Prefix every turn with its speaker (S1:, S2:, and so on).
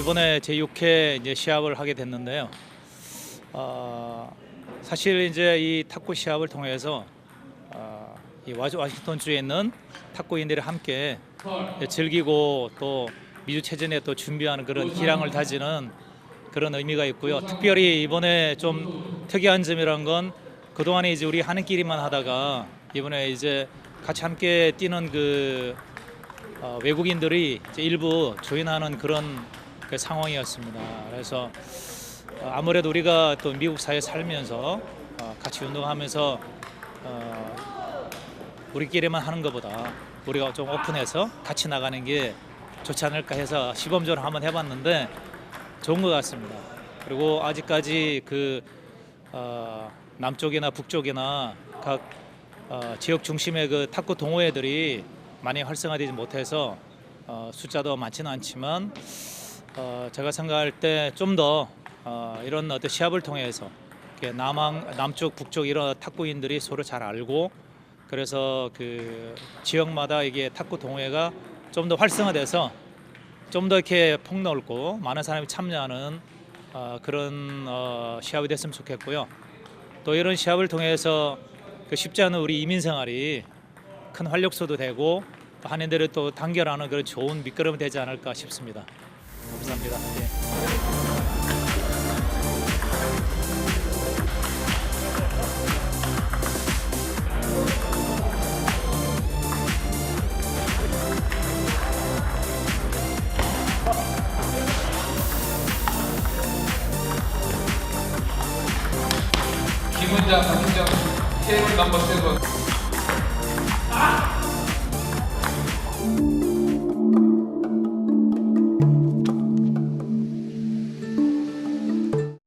S1: 이번에 제 6회 이제 시합을 하게 됐는데요. 어, 사실 이제 이 탁구 시합을 통해서 어, 이 와- 워싱턴 주에 있는 탁구인들이 함께 즐기고 또 미주 체전에 또 준비하는 그런 기량을 다지는 그런 의미가 있고요. 특별히 이번에 좀 특이한 점이란 건 그동안에 이제 우리 하는 끼리만 하다가 이번에 이제 같이 함께 뛰는 그 어, 외국인들이 일부 조인하는 그런 그 상황이었습니다. 그래서 어, 아무래도 우리가 또 미국 사회에 살면서 어, 같이 운동하면서 어, 우리끼리만 하는 것보다 우리가 좀 오픈해서 같이 나가는 게 좋지 않을까 해서 시범적으로 한번 해봤는데 좋은 것 같습니다. 그리고 아직까지 그 어, 남쪽이나 북쪽이나 각 어, 지역 중심의 그 탁구 동호회들이 많이 활성화되지 못해서 어, 숫자도 많지는 않지만 어, 제가 생각할 때 좀 더 어, 이런 어떤 시합을 통해서 남한 남쪽 북쪽 이런 탁구인들이 서로 잘 알고 그래서 그 지역마다 이게 탁구 동호회가 좀 더 활성화돼서 좀 더 이렇게 폭넓고 많은 사람이 참여하는 어, 그런 어, 시합이 됐으면 좋겠고요. 또 이런 시합을 통해서 그 쉽지 않은 우리 이민 생활이 큰 활력소도 되고 또 한인들을 또 단결하는 그런 좋은 밑거름이 되지 않을까 싶습니다. 감사합니다. 예.
S2: 김은장, 박인정, 테이블 넘버 세븐.